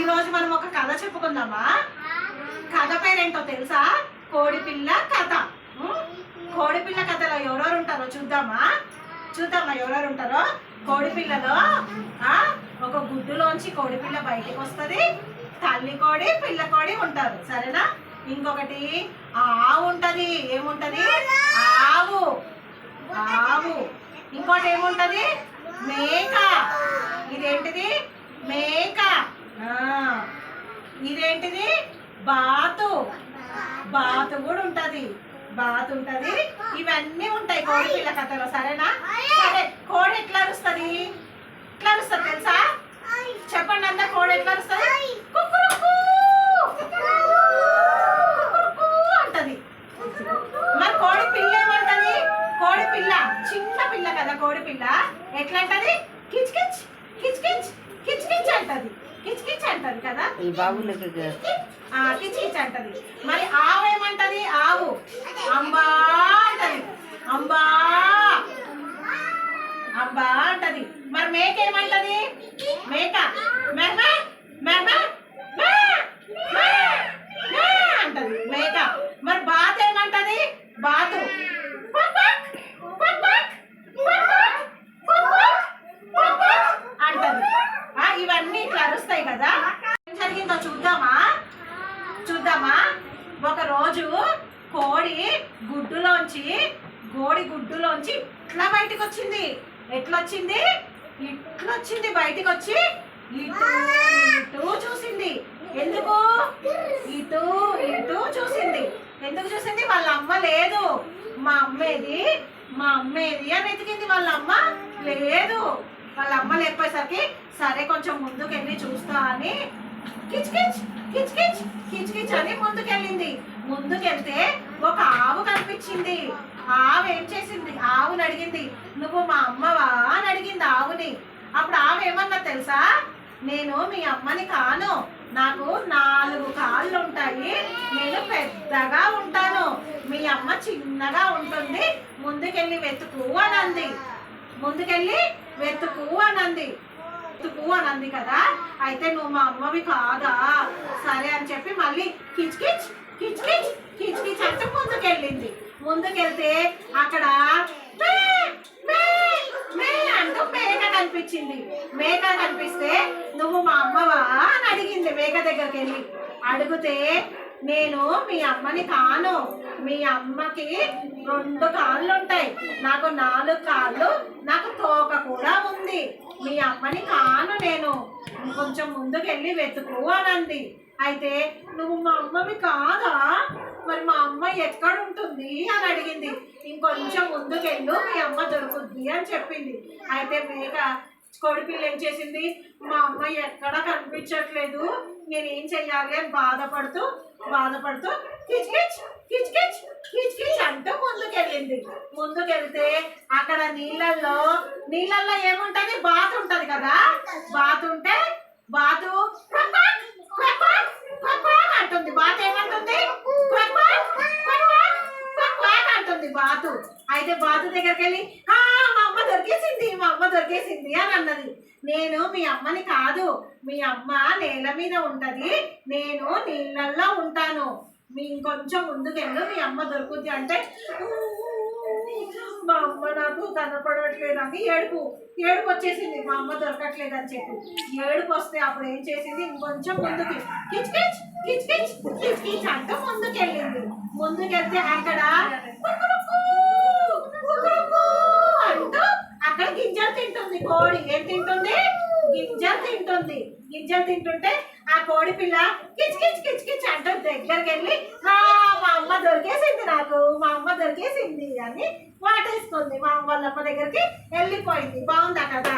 ఈ రోజు మనం ఒక కథ చెప్పుకుందామా? కథ పేరేంటో తెలుసా? కోడిపిల్ల కథ. కోడిపిల్ల కథలో ఎవరెవరు ఉంటారో చూద్దామా? చూద్దామా ఎవరెవరు ఉంటారో? కోడిపిల్లలో ఒక గుడ్డులోంచి కోడిపిల్ల బయటకు వస్తుంది. తల్లి కోడి పిల్ల కోడి ఉంటారు. సరేనా? ఇంకొకటి ఆవు ఉంటది. ఏముంటది? ఆవు. ఆవు. ఇంకోటి ఏముంటది? మేక. ఇదేంటిది? మేక. ఇదేంటిది? బాతు. బాతు కూడా ఉంటది. బాతు ఉంటది. ఇవన్నీ ఉంటాయి కోడి పిల్ల కథలో. సరేనా? సరే కోడి ఎట్లా అరుస్తుంది ఎట్లా అరుస్తుంది తెలుసా చెప్పండి అంతా కోడి ఎట్లా అరుస్తుంది కుక్కురుకు. కుక్కురుకు అంటది మరి కోడి పిల్ల ఏమంటది కోడి పిల్ల చిన్న పిల్ల కదా కోడి పిల్ల ఎట్లా అంటది కిచ్ కిచ్ కిచ్ కిచ్ కిచ్ కిచ్ అంటది కిచ్ కిచ్ అంటది కదా ఈ బాబులకు ఆ అంటది. మరి ఆవు ఏమంటది? ఆవు అంబా అంటది అంబా అంబా అంటది మరి మేక ఏమంటది మేక మెహ మెహ మే, మే, మే అంటది మేక మరి బాత్ ఏమంటది బాతు quack quack, quack quack, quack quack, quack quack, quack quack అంటది ఆ, ఇవన్నీ ఇట్లా అరుస్తాయి కదా ఏం జరిగిందో చూద్దామా? చూద్దామా? ఒకరోజు కోడి గుడ్డులోంచి కోడి గుడ్డులోంచి ఇట్లా బయటకు వచ్చింది ఎట్లొచ్చింది? వచ్చింది ఇట్లా వచ్చింది వచ్చి ఇటు ఇటు చూసింది. ఎందుకు? ఇటు ఇటు చూసింది. ఎందుకు చూసింది? వాళ్ళ అమ్మ లేదు. మా అమ్మేది మా అమ్మేది అని ఎతికింది వాళ్ళ అమ్మ లేదు. వాళ్ళ అమ్మ లేకపోయేసరికి సరే కొంచెం ముందుకు వెళ్ళి చూస్తా అని కిచ్ కిచ్ కిచ్ కిచ్ కిచ్ కిచ్ అని ముందుకెళ్ళింది. ముందుకెళ్తే ఒక ఆవు కనిపించింది. ఆవు ఏం చేసింది? ఆవుని అడిగింది. నువ్వు మా అమ్మవా? అని అడిగింది ఆవుని. అప్పుడు ఆవు ఏమన్నా తెలుసా? నేను మీ అమ్మని కాను. నాకు నాలుగు కాళ్ళు ఉంటాయి. నేను పెద్దగా ఉంటాను. మీ అమ్మ చిన్నగా ఉంటుంది. ముందుకెళ్ళి వెతుకు అనంది ముందుకెళ్ళి వెతుకు అనంది ఎత్తుకు అని అంది కదా? అయితే నువ్వు మా అమ్మవి కాదా? సరే అని చెప్పి మళ్ళీ కిచ్ కిచ్ కిచ్ కిచ్ కిచ్ కిచ్ అంటే ముందుకెళ్ళింది. ముందుకెళ్తే అక్కడ మే, అంటూ మేక కనిపించింది. మేక కనిపిస్తే నువ్వు మా అమ్మవా అని అడిగింది మేక దగ్గరికి వెళ్ళి అడిగితే నేను మీ అమ్మని కాను. మీ అమ్మకి రెండు కాళ్ళు ఉంటాయి. నాకు నాలుగు కాళ్ళు నాకు తోక కూడా ఉంది మీ అమ్మని కాను నేను కొంచెం ముందుకెళ్ళి వెతుకు అని అంది అయితే నువ్వు మా అమ్మవి కాదా? మరి మా అమ్మ ఎక్కడ ఉంటుంది అని అడిగింది. ఇంకొంచెం ముందుకెళ్ళు మీ అమ్మ దొరుకుద్ది అని చెప్పింది. అయితే మేక కొడిపిల్ల ఏం చేసింది? మా అమ్మ ఎక్కడ కనిపించట్లేదు. నేను ఏం చెయ్యాలి? అని బాధపడుతూ బాధపడుతూ కిచ్ కిచ్ కిచ్ కిచ్ కిచ్ కిచ్ అంటూ ముందుకెళ్ళింది. ముందుకెళ్తే అక్కడ నీళ్ళల్లో నీళ్ళల్లో ఏముంటుంది? బాత్ ఉంటుంది కదా? బాత్ ఉంటే బాతు. అంటుంది. బాత్ ఏమంటుంది? అంటుంది బాతు. అయితే బాతు దగ్గరికి వెళ్ళి మా అమ్మ దొరికేసింది మా అమ్మ దొరికేసింది అని అన్నది. నేను మీ అమ్మని కాదు. మీ అమ్మ నేల మీద ఉంటది. నేను నీళ్ళల్లో ఉంటాను. మీ ఇంకొంచెం ముందుకెళ్ళు మీ అమ్మ దొరుకుద్ది అంటే మా అమ్మ నాకు కనపడట్లేదు అని ఏడుపు ఏడుపు వచ్చేసింది. మా అమ్మ దొరకట్లేదు అని చెప్పి. ఏడుపు వస్తే అప్పుడు ఏం చేసింది? ఇంకొంచెం ముందుకి కిచ్ కిచ్ కిచ్ కిచ్ కిచ్ కిచ్ అంటూ ముందుకెళ్ళింది. ముందుకెళ్తే అక్కడ అంటూ అక్కడ గింజలు తింటుంది. కోడి ఏం తింటుంది? గింజలు తింటుంది. గింజలు తింటుంటే ఆ కోడి పిల్ల కిచ్ కిచ్ కిచ్ కిచ్ అంటూ దగ్గరికి వెళ్ళి "ఆ, మా అమ్మ దొరికేసింది నాకు మా అమ్మ అని వాటేసుకుంది మా వాళ్ళ అమ్మ దగ్గరికి వెళ్ళిపోయింది. బాగుందా కదా